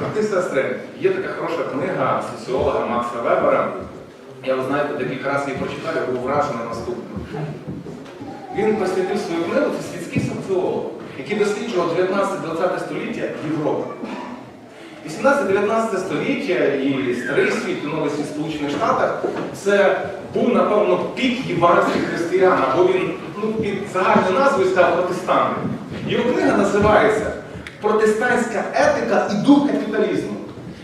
Брати сестри, є така хороша книга соціолога Макса Вебера. Я ви знаєте, декілька разів її прочитав, я був вражений наступним. Він присвятив свою книгу, це світський соціолог, який досліджував 19-20 століття Європи. 18-19 століття і старий світ, і новий світ в Сполучених Штатах це був, напевно, пік євангельських християн, або він ну, під загальною назвою став протестанти. Його книга називається Протестантська етика і дух капіталізму.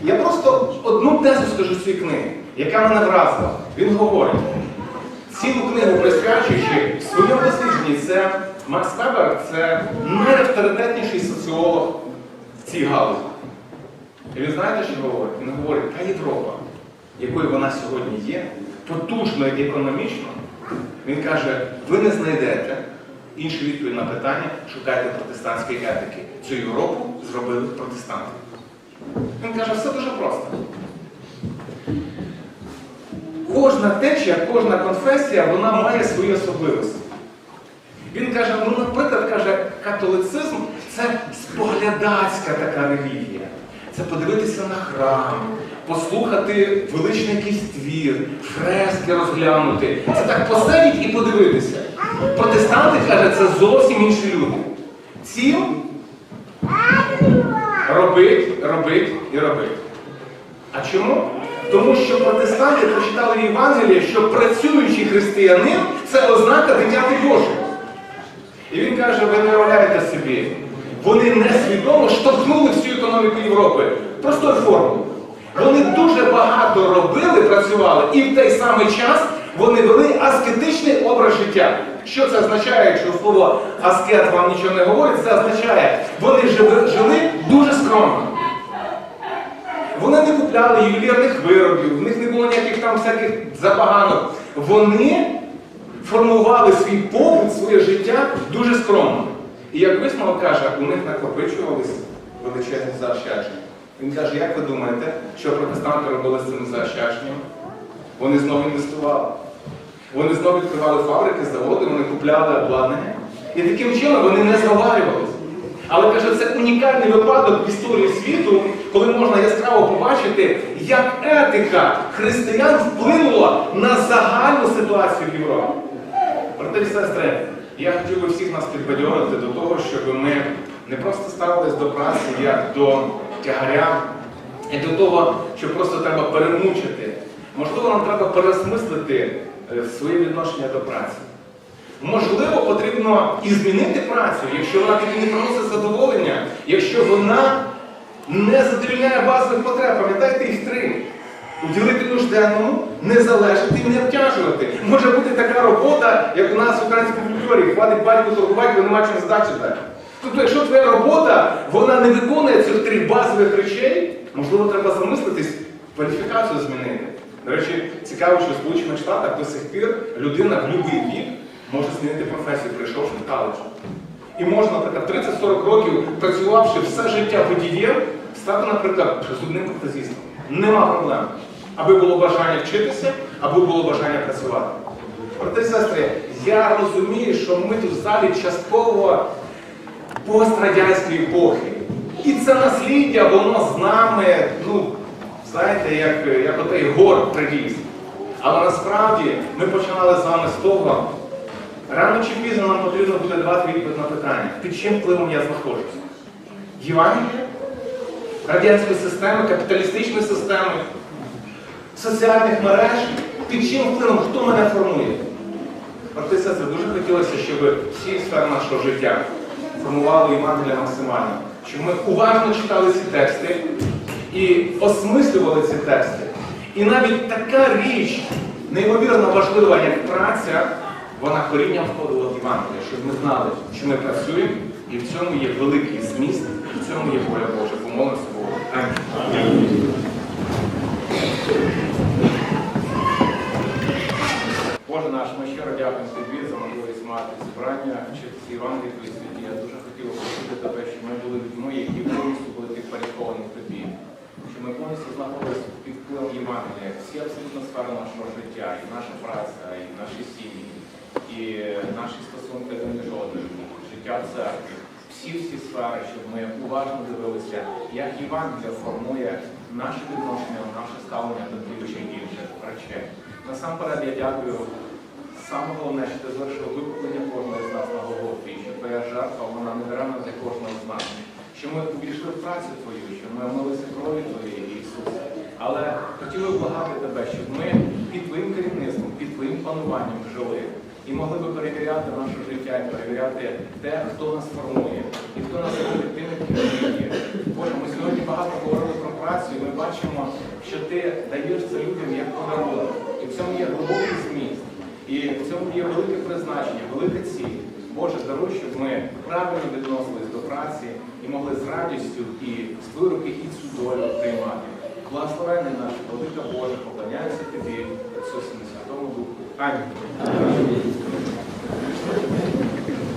Я просто одну тезу скажу з цієї книги, яка мене вразила. Він говорить, цілу книгу присвячуючи в своєму дослідженні, це Макс Вебер, це найавторитетніший соціолог в цій галузі. І ви знаєте, що говорить? Він говорить, та Європа, якою вона сьогодні є, потужно і економічно, він каже, ви не знайдете іншу відповідь на питання, шукайте протестантської етики. Цю Європу зробили протестанти. Він каже, все дуже просто. Кожна течія, кожна конфесія, вона має свої особливості. Він каже, ну, наприклад, каже, католицизм це споглядацька така релігія. Це подивитися на храм, послухати величний якийсь твір, фрески розглянути. Це так посидіть і подивитися. Протестанти, каже, це зовсім інші люди. Цім робить, робить і робить. А чому? Тому що протестанти прочитали в Євангелії, що працюючий християнин це ознака дитяти Божого. І він каже, ви не уявляєте собі, вони несвідомо штовхнули всю економіку Європи. Простою формулою. Вони дуже багато робили, працювали, і в той самий час вони вели аскетичний образ життя. Що це означає, якщо слово аскет вам нічого не говорить, це означає, вони жили, жили дуже скромно. Вони не купляли ювелірних виробів, в них не було ніяких там всяких забаганок. Вони формували свій побут, своє життя дуже скромно. І як висновок каже, у них накопичувались величезні заощадження. Він каже, як ви думаєте, що протестанти робили з цими заощадженнями? Вони знову інвестували. Вони знову відкривали фабрики, заводи, вони купляли обладнання. І таким чином вони не завалювалися. Але каже, це унікальний випадок в історії світу, коли можна яскраво побачити, як етика християн вплинула на загальну ситуацію в Європі. Брати і сестри, я хотів би всіх нас підбадьорити до того, щоб ми не просто ставились до праці як до тягаря, і до того, що просто треба перемучити. Можливо, нам треба переосмислити е, своє відношення до праці. Можливо, потрібно і змінити працю, якщо вона тобі не приносить задоволення, якщо вона не задовільняє базових потреб, пам'ятаєте їх три. Уділити нужденному, не залежати і не обтяжувати. Може бути така робота, як у нас в українській культурі, хватить батьку торгувати, бо нема чим здачі дати. Тобто, якщо твоя робота вона не виконує цих трьох базових речей, можливо, треба замислитись, кваліфікацію змінити. До речі, цікаво, що в Сполучених Штатах до сих пір людина в будь-який вік може змінити професію, прийшовши в коледж. І можна, наприклад, 30-40 років працювавши все життя водієм, стати, наприклад, зубним протезістом. Нема проблем. Аби було бажання вчитися, аби було бажання працювати. І сестри, я розумію, що ми тут в залі частково пострадянської епохи. І це насліддя, воно з нами, ну, знаєте, як, як отей гор приліз. Але насправді ми починали з вами з того, рано чи пізно нам потрібно буде давати відповідь на питання, під чим впливом я знаходжуся. Євангелія, радянської системи, капіталістичної системи, соціальних мереж, під чим впливом, хто мене формує. Брати сестри, дуже хотілося, щоб всі сфери нашого життя формували Євангелія максимально. Щоб ми уважно читали ці тексти і осмислювали ці тексти. І навіть така річ, неймовірно важлива, як праця, вона корінням входила в Євангелія, щоб ми знали, що ми працюємо, і в цьому є великий зміст, і в цьому є воля Божа. Помолимося Богу. Боже наш, ми щиро дякуємо тобі за можливість мати зібрання, вчитися Євангелії твої світі. Я дуже хотів попросити тебе, щоб ми були людьми, які повністю були підпорядковані тобі. Ми повністю знаходилися під впливом Євангелія, всі абсолютно сфери нашого життя, і наша праця, і наші сім'ї, і наші стосунки один між одним, життя церкви. всі-всі сфери, щоб ми уважно дивилися, як Євангелія формує наше відношення, наше ставлення до тих чи інших речей. Насамперед я дякую. Саме головне, що ти звершив викуплення кожного з нас на Голгофі, і що твоя жертва, вона не даремна для кожного з нас. Що ми увійшли в працю твою, що ми омилися крові твоєї, Ісусе. Але хотіли благати тебе, щоб ми під твоїм керівництвом, під твоїм пануванням жили і могли би перевіряти наше життя і перевіряти те, хто нас формує і хто нас робить ким ми є. Боже, ми сьогодні багато говорили про працю, і ми бачимо, що ти даєш це людям як подарунок. І в цьому є глибокий зміст. І в цьому є велике призначення, велика ціль. Боже, даруй, щоб ми правильно відносились до праці і могли з радістю і з вироки і цю долю приймати. Благословенний наш, велика Боже, поклоняйся тобі, Ісусі Святому Духу. Амінь.